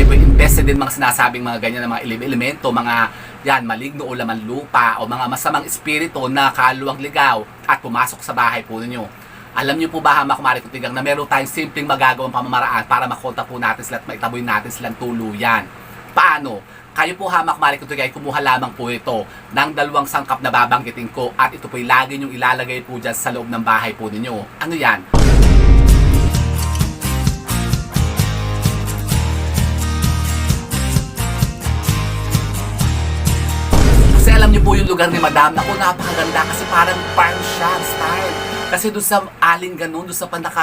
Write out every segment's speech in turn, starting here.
kayo po invested din mga sinasabing mga ganyan na mga elemento, mga yan, maligno o laman lupa o mga masamang espiritu na kaluwang ligaw at pumasok sa bahay po ninyo. Alam niyo po ba, Hama Kumari Kutigang, na meron tayong simpleng magagawang pamamaraan para makonta po natin sila at maitaboy natin silang tuluyan. Paano? Kayo po, Hama Kumari Kutigang, kumuha lamang po ito ng dalawang sangkap na babanggitin ko at ito po'y lagi niyong ilalagay po dyan sa loob ng bahay po ninyo. Ano yan? Po yung lugar ni Madam, naku napakaganda kasi parang farm shop style. Kasi doon sa aling ganun, doon sa panaka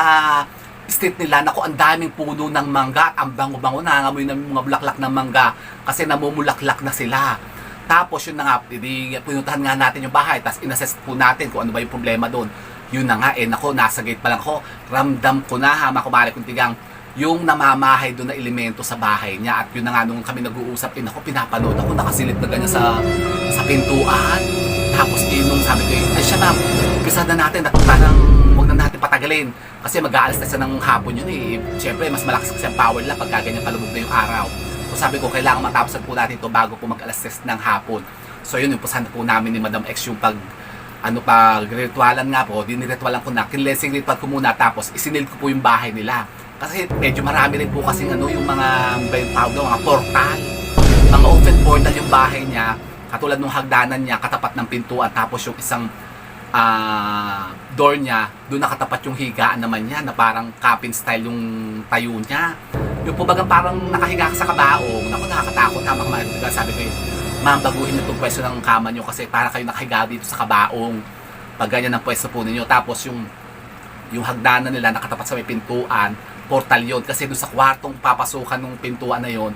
street nila, naku ang daming puno ng mangga ang bango-bango, nangangamoy ng mga bulaklak ng mangga kasi namumulaklak na sila. Tapos yun na nga, hindi, pinuntahan nga natin yung bahay, tapos inassess po natin kung ano ba yung problema doon. Yun na nga, eh nako, nasa gate pa lang ako, ramdam ko na, hama kumari kong tigang, yung namamahay doon na elemento sa bahay niya at yun na nga nung kami nag-uusap eh ako pinapanood ako nakasilip na ganyan sa sa pintuan. Tapos eh nung sabi ko eh ay siya ma'am umpisa na natin at parang huwag na natin patagalin. Kasi mag-aalas na siya ng hapon yun eh. Syempre mas malakas kasi ang power nila pagka ganyan palubog na yung araw. So sabi ko kailangan matapos po natin to bago po mag-alas 6 ng hapon. So yun na po namin ni Madam X yung pag ano pa, ritualan nga po, diniritualan ko na, kinlessing ritual ko muna, tapos isinil ko po yung bahay nila. Kasi medyo marami rin po kasi ano, yung mga, yung tawag mga portal. Mga open portal yung bahay niya, katulad nung hagdanan niya, katapat ng pintuan, tapos yung isang ah, door niya, doon nakatapat yung higaan naman niya, na parang cabin style yung tayo niya. Yung po bagang parang nakahiga ka sa kabaong, naku nakakatakot, tama ka man, sabi ko yun, ma'am, baguhin niyo itong pwesto ng kama niyo kasi para kayo nakahiga dito sa kabaong. Pag ganyan ang pwesto po ninyo. Tapos yung yung hagdanan nila nakatapat sa may pintuan, portal yun. Kasi doon sa kwartong papasukan ng pintuan na yon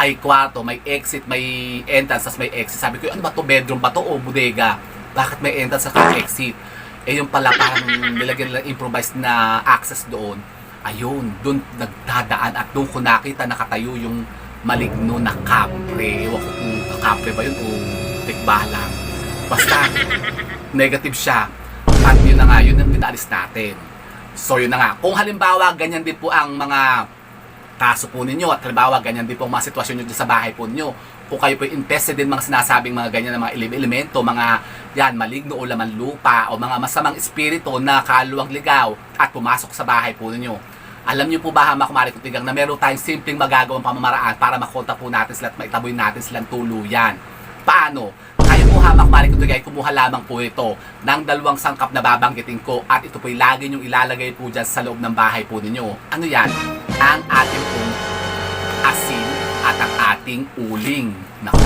ay kwarto, may exit, may entrance, tapos may exit. Sabi ko, ano ba to bedroom ba to o bodega? Bakit may entrance at exit? Eh yung pala parang nilagyan nila improvised na access doon. Ayun, doon nagdadaan at doon ko nakita nakatayo yung maligno na kapre. Ewan ko kung kapre ba yun o tikbalang. Basta, negative siya. At yun na nga, yun ang pinalis natin. So yun na nga, kung halimbawa ganyan din po ang mga kaso po ninyo at halimbawa ganyan din po ang mga sitwasyon nyo sa bahay po ninyo, kung kayo po invested din mga sinasabing mga ganyan na mga elemento, mga yan, maligno o laman lupa o mga masamang espiritu na kaluwang ligaw at pumasok sa bahay po ninyo. Alam niyo po ba, Hama Kumari Kutigang, na meron tayong simpleng magagawang pamamaraan para makonta po natin sila at maitaboy natin silang tuluyan. Paano? Po hamak Marik Kutugay, kumuha lamang po ito ng dalawang sangkap na babanggitin ko at ito po'y lagi niyong ilalagay po dyan sa loob ng bahay po ninyo. Ano yan? Ang ating pong asin at ang ating uling. Nako.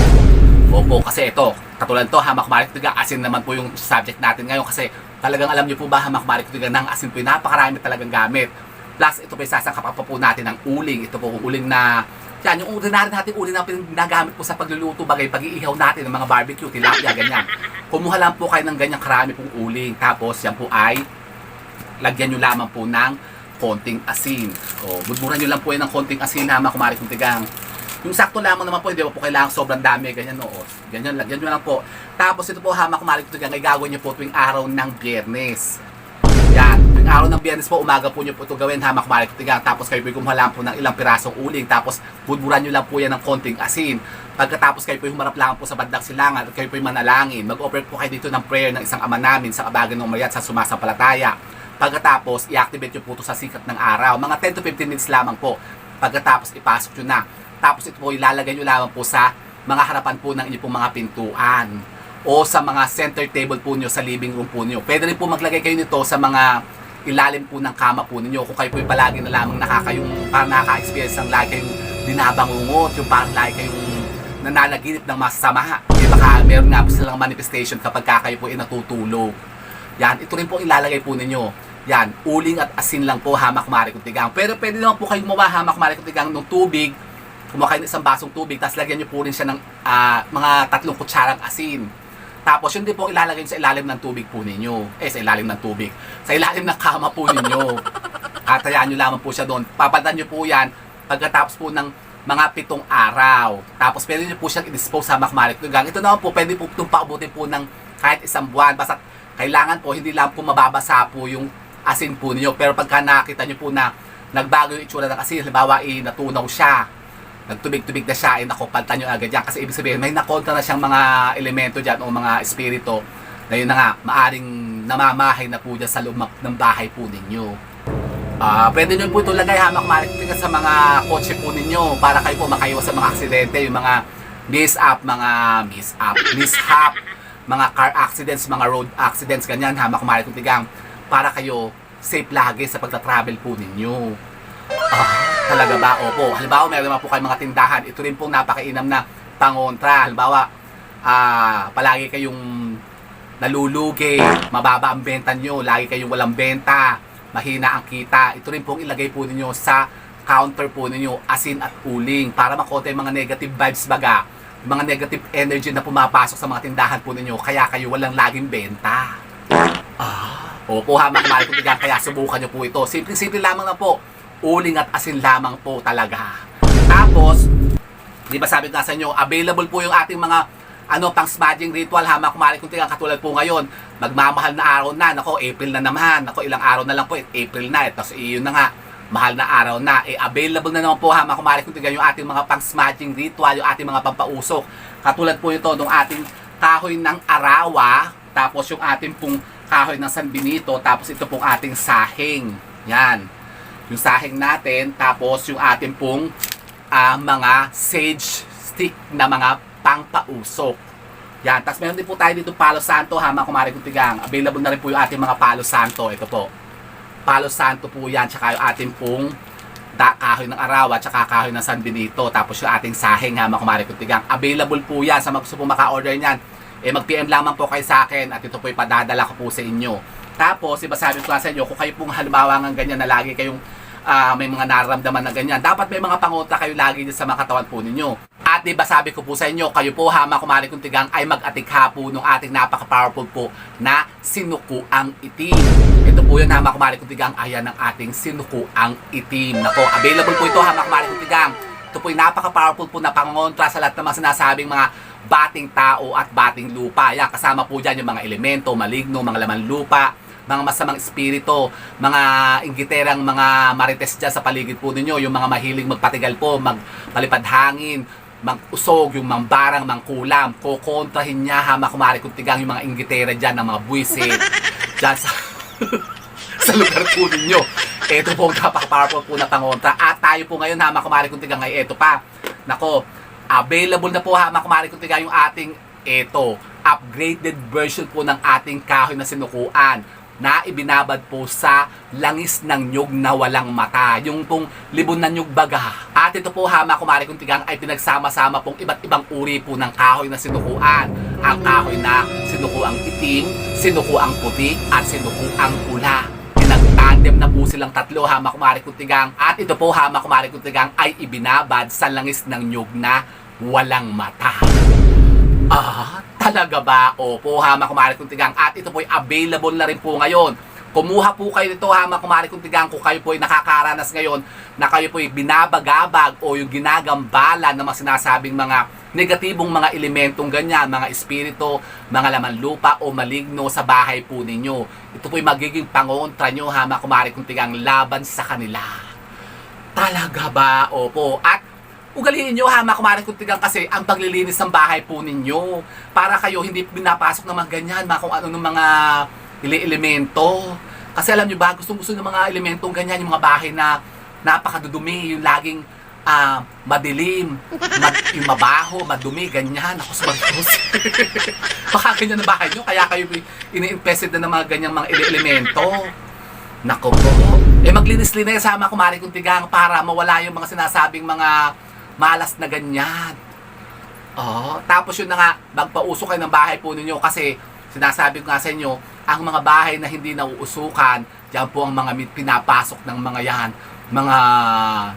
Opo, kasi ito, katulad to, hamak Marik Kutugay, asin naman po yung subject natin ngayon kasi talagang alam niyo po ba, hamak Marik Kutugay, ng asin po yung napakarami talagang gamit. Plus, ito po yung sasangkapan pa po natin ng uling. Ito po yung uling na yan, yung ordinary natin uling na pinagamit po sa pagluluto, bagay, pag-iihaw natin ng mga barbecue, tilapia, ganyan. Kumuha lang po kayo ng ganyang karami pong uling. Tapos, yan po ay lagyan nyo lamang po ng konting asin. O, budburan nyo lang po yan ng konting asin na kumari kong tigang. Yung sakto lamang naman po, hindi po kailangan sobrang dami, ganyan oo. Ganyan, lagyan nyo lang po. Tapos ito po, hama kumari kong tigang, ay gagawin nyo po tuwing araw ng biyernes. Yung araw ng biyernes po, umaga po nyo po ito gawin, hamak balik tigang. Tapos kayo po lang po ng ilang pirasong uling. Tapos budburan nyo lang po yan ng konting asin. Pagkatapos kayo po humarap lang po sa bandang silangan at kayo po manalangin. Mag-offer po kayo dito ng prayer ng isang ama namin sa kabagan ng Mayat sa sumasampalataya. Pagkatapos, i-activate nyo po ito sa sikat ng araw. Mga 10 to 15 minutes lamang po. Pagkatapos, ipasok nyo na. Tapos ito po, ilalagay nyo lamang po sa mga harapan po ng inyong pong mga pintuan o sa mga center table po nyo sa living room po nyo. Pwede rin po maglagay kayo nito sa mga ilalim po ng kama po ninyo. Kung kayo po palagi na lamang nakakayong, parang nakaka-experience ng lagi kayong dinabangungot, yung parang lagi kayong nananaginip ng masama. Eh baka meron nga po silang manifestation kapag ka kayo po ay natutulog. Yan, ito rin po ilalagay po ninyo. Yan, uling at asin lang po hamak mari kutigang. Pero pwede naman po kayong gumawa hamak mari kutigang ng tubig. Kumuha kayo ng isang basong tubig, tapos lagyan nyo po rin siya ng ah, mga tatlong kutsarang asin. Tapos yun din po ilalagay sa ilalim ng tubig po ninyo. Eh, sa ilalim ng tubig. Sa ilalim ng kama po ninyo. Katayaan nyo lamang po siya doon. Papalitan nyo po yan pagkatapos po ng mga pitong araw. Tapos pwede nyo po siyang i-dispose sa makmarik tugang. Ito naman po, pwede po itong paubutin po ng kahit isang buwan. Basta kailangan po, hindi lang po mababasa po yung asin po ninyo. Pero pagka nakita nyo po na nagbago yung itsura ng asin, halimbawa, eh, natunaw siya. Nagtubig-tubig na siya, eh naku, paltan nyo agad yan. Kasi ibig sabihin, may nakontra na siyang mga elemento dyan o mga espiritu na yun na nga, maaring namamahay na po dyan sa loob ng bahay po ninyo. Ah, pwede nyo po ito lagay hamak marketing sa mga kotse po ninyo para kayo po makaiwas sa mga aksidente, yung mga mishap, mga mishap, mishap, mga car accidents, mga road accidents, ganyan, hamak marketing para kayo safe lagi sa pagta-travel po ninyo. Ah, talaga ba? Opo. Halimbawa, meron naman po kayong mga tindahan. Ito rin pong napakainam na pangontra. Halimbawa, ah, palagi kayong nalulugi, mababa ang benta nyo, lagi kayong walang benta, mahina ang kita. Ito rin pong ilagay po ninyo sa counter po ninyo, asin at uling, para makote yung mga negative vibes baga, mga negative energy na pumapasok sa mga tindahan po ninyo, kaya kayo walang laging benta. Ah, opo ha, mga mahal kaya subukan nyo po ito. Simple-simple lamang na po, uling at asin lamang po talaga. Tapos, di ba sabi ko sa inyo, available po yung ating mga ano pang smudging ritual ha? Mga kumari kung tigang katulad po ngayon magmamahal na araw na. Nako April na naman. Nako ilang araw na lang po April na. Eh tapos iyon na nga mahal na araw na. Eh available na naman po ha? Mga kumari kung tigang yung ating mga pang smudging ritual yung ating mga pampausok. Katulad po ito ng ating kahoy ng arawa tapos yung ating pong kahoy ng San Benito tapos ito pong ating sahing. Yan yung sahing natin tapos yung ating pong ah, mga sage stick na mga pangpausok. Yan. Tapos meron din po tayo dito Palo Santo ha mga kumari kutigang. Available na rin po yung ating mga Palo Santo. Ito po. Palo Santo po yan. Tsaka yung ating pong da, kahoy ng arawa tsaka kahoy ng San Benito. Tapos yung ating sahing ha mga kumari kutigang. Available po yan sa mga gusto po maka-order niyan. Eh mag-PM lamang po kayo sa akin at ito po ipadadala ko po sa inyo. Tapos, iba sabi ko sa inyo, kung kayo pong halimbawa ng ganyan na lagi kayong ah, may mga nararamdaman na ganyan, dapat may mga panguta kayo lagi dyan sa mga katawan po ninyo. At di ba sabi ko po sa inyo, kayo po hama kumari kong tigang ay mag-atikha po nung ating napaka-powerful po na sinuku ang itim. Ito po yun hama kumari kong tigang, ayan ang ating sinuku ang itim. Nako, available po ito hama kumari kong tigang. Ito po yung napaka-powerful po na pangontra sa lahat ng mga sinasabing mga bating tao at bating lupa. Yan, kasama po dyan yung mga elemento, maligno, mga laman lupa, mga masamang espiritu, mga inggiterang mga marites dyan sa paligid po ninyo, yung mga mahilig magpatigal po, magpalipad hangin, mag-usog, yung mambarang, mangkulam, kukontrahin niya ha, makumari kung tigang yung mga inggitera dyan, ng mga buwisit, dyan sa, sa lugar po ninyo. Ito po ang napaka-powerful po na pangontra. At tayo po ngayon ha, makumari kung tigang ay ito pa. Nako, available na po ha, makumari kung tigang yung ating ito, upgraded version po ng ating kahoy na sinukuan na ibinabad po sa langis ng nyug na walang mata. Yung pong libon na nyug baga. At ito po hama kumari kung tigang ay pinagsama-sama pong iba't ibang uri po ng kahoy na sinukuan. Ang kahoy na sinukuang itim, sinukuang puti, at sinukuang pula. Pinag-tandem na po silang tatlo hama kumari kung tigang. At ito po hama kumari kung tigang ay ibinabad sa langis ng nyug na walang mata. Ah, talaga ba? Opo, hama kumari kong tigang. At ito po ay available na rin po ngayon. Kumuha po kayo nito hama kumari kong tigang kung kayo po ay nakakaranas ngayon na kayo po ay binabagabag o yung ginagambala ng mga sinasabing mga negatibong mga elementong ganyan, mga espiritu, mga laman lupa o maligno sa bahay po ninyo. Ito po ay magiging pangontra nyo hama kumari kong tigang laban sa kanila. Talaga ba? Opo. At ugaliin nyo ha, mga kumaring kuntigang kasi ang paglilinis ng bahay po ninyo. Para kayo hindi pinapasok ng mga ganyan, mga kung ano ng mga ili-elemento. Kasi alam nyo ba, gustong gusto ng mga elementong ganyan, yung mga bahay na napakadudumi, yung laging ah, madilim, mad, yung mabaho, madumi, ganyan. Ako sa Baka ganyan na bahay nyo, kaya kayo ini-infested na ng mga ganyang mga ili-elemento. Nako po. Eh maglinis-linis sama kumari kong tigang para mawala yung mga sinasabing mga malas na ganyan. Oh, tapos yun na nga, magpausok kayo ng bahay po ninyo kasi sinasabi ko nga sa inyo, ang mga bahay na hindi nauusukan, diyan po ang mga pinapasok ng mga yan, mga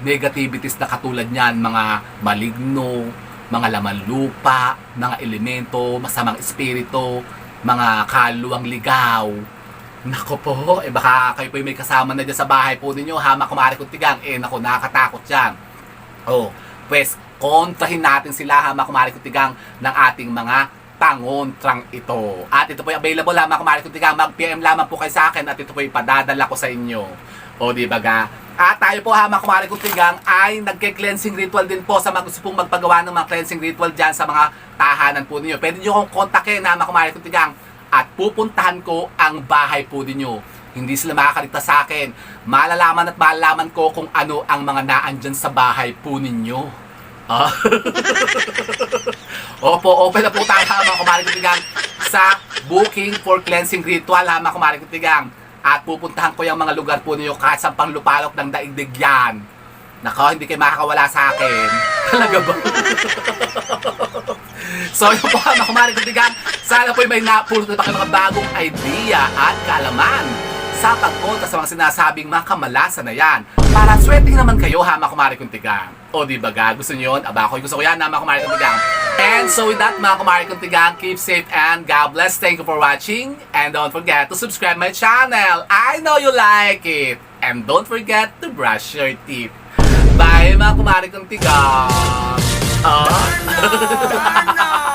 negativities na katulad niyan, mga maligno, mga laman lupa, mga elemento, masamang espiritu, mga kaluwang ligaw, Nako po, eh baka kayo po may kasama na dyan sa bahay po ninyo, hama kumari kong tigang, eh nako, nakakatakot yan. Oh, pues, kontrahin natin sila, hama kumari kong tigang, ng ating mga pangontrang ito. At ito po yung available, hama kumari kong tigang, mag-PM lamang po kayo sa akin at ito po yung padadala ko sa inyo. O di ba? At tayo po ha mga kumari kong tigang ay nagke-cleansing ritual din po sa mga gusto pong magpagawa ng mga cleansing ritual dyan sa mga tahanan po ninyo. Pwede nyo akong kontakin ha mga kumari kong tigang at pupuntahan ko ang bahay po ninyo. Hindi sila makakaligtas sa akin. Malalaman at malalaman ko kung ano ang mga naandyan sa bahay po ninyo. Ah. Opo, open na po tayo ha mga kumari kong tigang sa booking for cleansing ritual ha mga kumari kong tigang. At pupuntahan ko yung mga lugar po ninyo kahit sa panglupalok ng daigdig yan. Nako, hindi kayo makakawala sa akin. Talaga ba? so, yun po mga kumari kong tigang. Sana po may napulot na pa kayo mga bagong idea at kaalaman sa pagpunta sa mga sinasabing mga kamalasan na yan. Para swerte naman kayo ha mga kumari kong tigang. O di ba? Gusto niyo yun? Aba, ako gusto ko yan ha mga kumari kong tigang. And so with that mga kumari kong tigang, keep safe and God bless. Thank you for watching. And don't forget to subscribe my channel. I know you like it. And don't forget to brush your teeth. Bye mga kumari kong tigang. Ah.